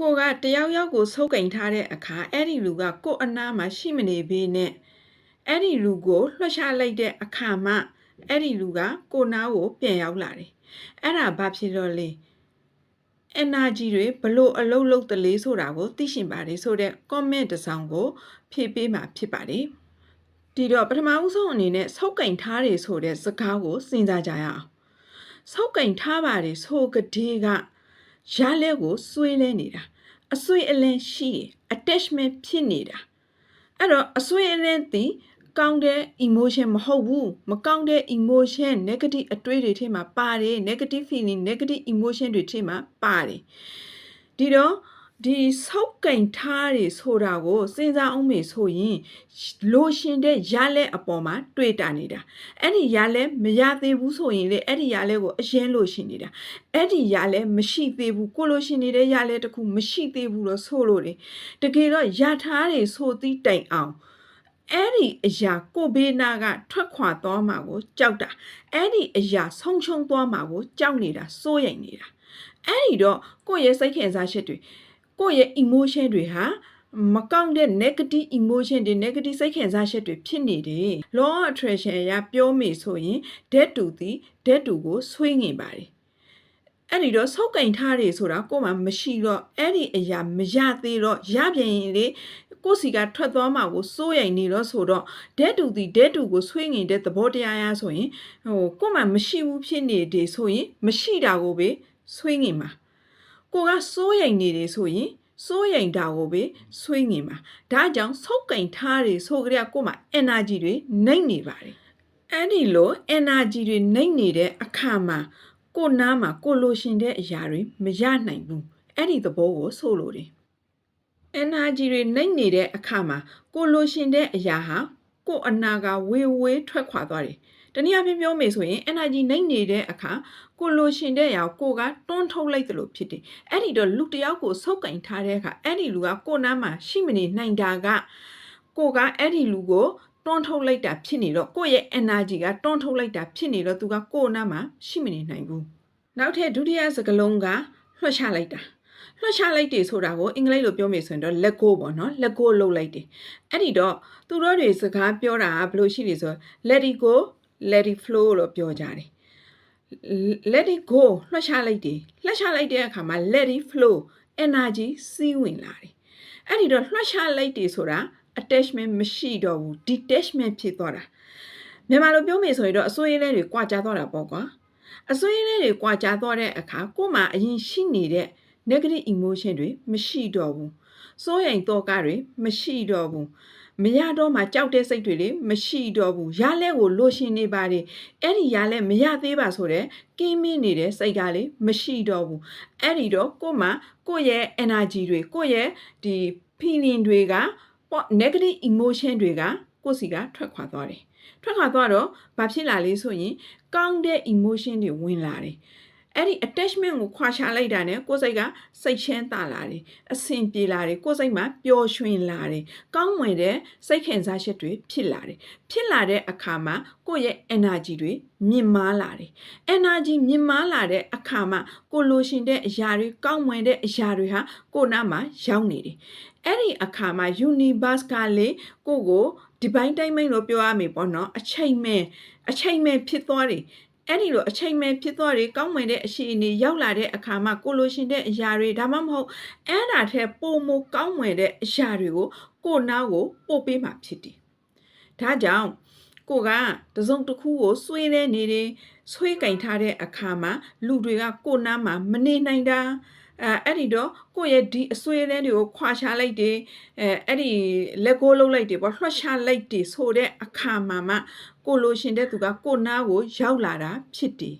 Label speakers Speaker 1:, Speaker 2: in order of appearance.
Speaker 1: ကိုကတယောက်ယောက်ကိုဆုပ်ကင်ထားတဲ့အခါအဲ့ဒီလူကကို့အနားမှာရှိမနေဘေးနဲ့အဲ့ဒီလူကိုလွှတ်ချလိုက်တဲ့အခါမှအဲ့ဒီလူကကိုနားကိုပြန်ရောက်လာတယ်အဲ့ဒါဘာဖြစ်တော့လဲ energy တွေဘလို့အလုံးလုံးတလေးဆိုတာကိုသိရှင်ပါတယ်ဆိုတော့ comment တစ်စောင်ကို ဖြည့်ပေးမှာဖြစ်ပါတယ်ဒီတော့ပထမဦးဆုံးအနေနဲ့ဆုပ်ကင်ထားတယ်ဆိုတဲ့စကားကိုစဉ်းစားကြရအောင်ဆုပ်ကင်ထားပါတယ်ဆိုကတိက ရလဲကိုစွေးလဲနေတာအဆွေးအလင်းရှိတယ် attachment ဖြစ်နေတာအဲ့တော့အဆွေးအလင်းသည်ကောင်းတဲ့ emotion မဟုတ်ဘူးမကောင်းတဲ့ emotion negative အတွေးတွေထဲမှာပါတယ် negative feeling negative emotion တွေထဲမှာပါတယ်ဒီတော့ ဒီဆောက်ကင်ထားတွေဆိုတာကိုစဉ်းစားအောင်မေဆိုရင်လိုရှင်တဲ့ရလက်အပေါ်မှာတွေ့တာနေတာအဲ့ဒီရလက်မရသေးဘူးဆိုရင်လေအဲ့ဒီရလက်ကိုအရင်လိုရှင်နေတာအဲ့ဒီရလက်မရှိသေးဘူးကိုလိုရှင်နေတဲ့ရလက်တခုမရှိသေးဘူးလို့ဆိုလို့တယ်တကယ်တော့ရထားတွေဆိုသည့်တိုင်အောင်အဲ့ဒီအရာကိုဘေးနာကထွက်ခွာသွားမှာကိုကြောက်တာအဲ့ဒီအရာဆုံးရှုံးသွားမှာကိုကြောက်နေတာစိုးရိမ်နေတာအဲ့ဒီတော့ကိုယ့်ရဲ့စိတ်ခံစားချက်တွေ ကိုယ့်ရဲ့ emotion တွေဟာမကောင်းတဲ့ negative emotion တွေ negative စိတ်ခံစားချက်တွေဖြစ်နေတယ် law of attraction အရာပြောမိဆိုရင် dead to သည် dead to ကိုဆွေးငင်ပါတယ်အဲ့ဒီတော့ဆောက်ကင်ထားတယ်ဆိုတာကိုယ်မှမရှိတော့အဲ့ဒီအရာမရသေးတော့ရပြန်ရင်လေကိုယ်စီကထွက်သွားမှာကိုစိုးရိမ်နေတော့ဆိုတော့ dead to သည် dead to ကိုဆွေးငင်တဲ့သဘောတရားရဆိုရင်ဟိုကိုယ်မှမရှိဘူးဖြစ်နေတယ်ဆိုရင်မရှိတာကိုပဲဆွေးငင်မှာ ကိုကစိုးရိမ်နေတယ်ဆိုရင်စိုးရိမ်တာကိုပဲဆွေးငင်ပါဒါကြောင့်ဆုတ်ကင်ထားတယ်ဆိုကြရကိုမှ energy တွေနှိမ့်နေပါတယ်အဲ့ဒီလို energy တွေနှိမ့်နေတဲ့အခါမှာကိုနားမှာကိုလိုရှင်တဲ့အရာတွေမရနိုင်ဘူးအဲ့ဒီသဘောကိုဆိုလိုတယ် energy တွေနှိမ့်နေတဲ့အခါမှာကိုလိုရှင်တဲ့အရာဟာကိုအနာကဝေဝေးထွက်ခွာသွားတယ် တနည်းအားဖြင့်ပြောမယ်ဆိုရင် energy နှိမ့်နေတဲ့အခါကိုလိုရှင်တဲ့အရာကိုကတွန်းထုတ်လိုက်တယ်လို့ဖြစ်တယ်အဲ့ဒီတော့လူတစ်ယောက်ကိုဆုပ်ကင်ထားတဲ့အခါအဲ့ဒီလူကကိုနားမှာရှိမနေနိုင်တာကကိုကအဲ့ဒီလူကိုတွန်းထုတ်လိုက်တာဖြစ်နေတော့ကိုယ့်ရဲ့ energy ကတွန်းထုတ်လိုက်တာဖြစ်နေတော့သူကကိုယ်နားမှာရှိမနေနိုင်ဘူးနောက်ထပ်ဒုတိယစကားလုံးကလွှတ်ချလိုက်တာလွှတ်ချလိုက်တယ်ဆိုတာကိုအင်္ဂလိပ်လိုပြောမယ်ဆိုရင်တော့ let go ပေါ့နော် let go လုပ်လိုက်တယ်အဲ့ဒီတော့သူတို့တွေစကားပြောတာကဘယ်လိုရှိလဲဆိုတော့ let it go let it flow လို့ပြောကြတယ် let it go လွှတ်ချလိုက်တယ်လွှတ်ချလိုက်တဲ့အခါမှာ let it flow energy စီးဝင်လာတယ်အဲ့ဒီတော့လွှတ်ချလိုက်တယ်ဆိုတာ attachment မရှိတော့ဘူး detachment ဖြစ်သွားတာမြန်မာလိုပြောမယ်ဆိုရင်တော့အစိုးရလေးတွေကြွာကြသွားတာပေါ့ကွာအစိုးရလေးတွေကြွာကြသွားတဲ့အခါကို့မှာအရင်ရှိနေတဲ့ negative emotion တွေမရှိတော့ဘူးစိုးရိမ်တော့ကတွေမရှိတော့ဘူး မရတော့မှကြောက်တဲ့စိတ်တွေလေမရှိတော့ဘူးရလဲကိုလိုရှင်နေပါတယ်အဲ့ဒီရလဲမရသေးပါဆိုတော့ကင်းမင်းနေတဲ့စိတ်ကလေမရှိတော့ဘူးအဲ့ဒီတော့ကို့မှာကိုယ့်ရဲ့ energy တွေကိုယ့်ရဲ့ဒီ feeling တွေကပေါ့ negative emotion တွေကကိုယ့်စီကထွက်ခွာသွားတယ်ထွက်ခွာသွားတော့ဘာဖြစ်လာလဲဆိုရင်ကောင်းတဲ့ emotion တွေဝင်လာတယ် အဲ့ဒီ attachment ကိုခွာချလိုက်တာနဲ့ကိုယ်စိတ်ကစိတ်ချမ်းသာလာတယ်အဆင်ပြေလာတယ်ကိုယ်စိတ်မှာပျော်ရွှင်လာတယ်ကောင်းမွန်တဲ့စိတ်ခံစားချက်တွေဖြစ်လာတယ်ဖြစ်လာတဲ့အခါမှာကိုယ့်ရဲ့ energy တွေမြင့်မားလာတယ် energy မြင့်မားလာတဲ့အခါမှာကိုလိုရှင်တဲ့အရာတွေကောင်းမွန်တဲ့အရာတွေဟာကိုယ်နာမှာရောက်နေတယ်အဲ့ဒီအခါမှာ universe ကလေကိုကို divine timing လို့ပြောရမယ်ပေါ့နော်အချိန်မဲ့အချိန်မဲ့ဖြစ်သွားတယ် အဲ့ဒီလိုအချိန်မဲ့ဖြစ်သွားတယ်ကောင်းမွန်တဲ့အရှိအနေရောက်လာတဲ့အခါမှာကိုလိုရှင်တဲ့အရာတွေဒါမှမဟုတ်အဲ့ဒါထက်ပိုမိုကောင်းမွန်တဲ့အရာတွေကိုကိုနားကိုပို့ပေးမှဖြစ်တယ်ဒါကြောင့်ကိုကတစုံတစ်ခုကိုဆွေးနေနေတယ်ဆွေးကင်ထားတဲ့အခါမှာလူတွေကကိုနားမှာမနေနိုင်တာ အဲအဲ့ဒီတော့ကိုယ့်ရဲ့ဒီအဆွေးလန်းတွေကိုခွာချလိုက်တယ်အဲအဲ့ဒီလက်ကိုလှုပ်လိုက်တယ်ပေါ့လွှတ်ချလိုက်တယ်ဆိုတဲ့အခါမှာမှကိုလိုရှင်တဲ့သူကကိုနားကိုရောက်လာတာဖြစ်တယ်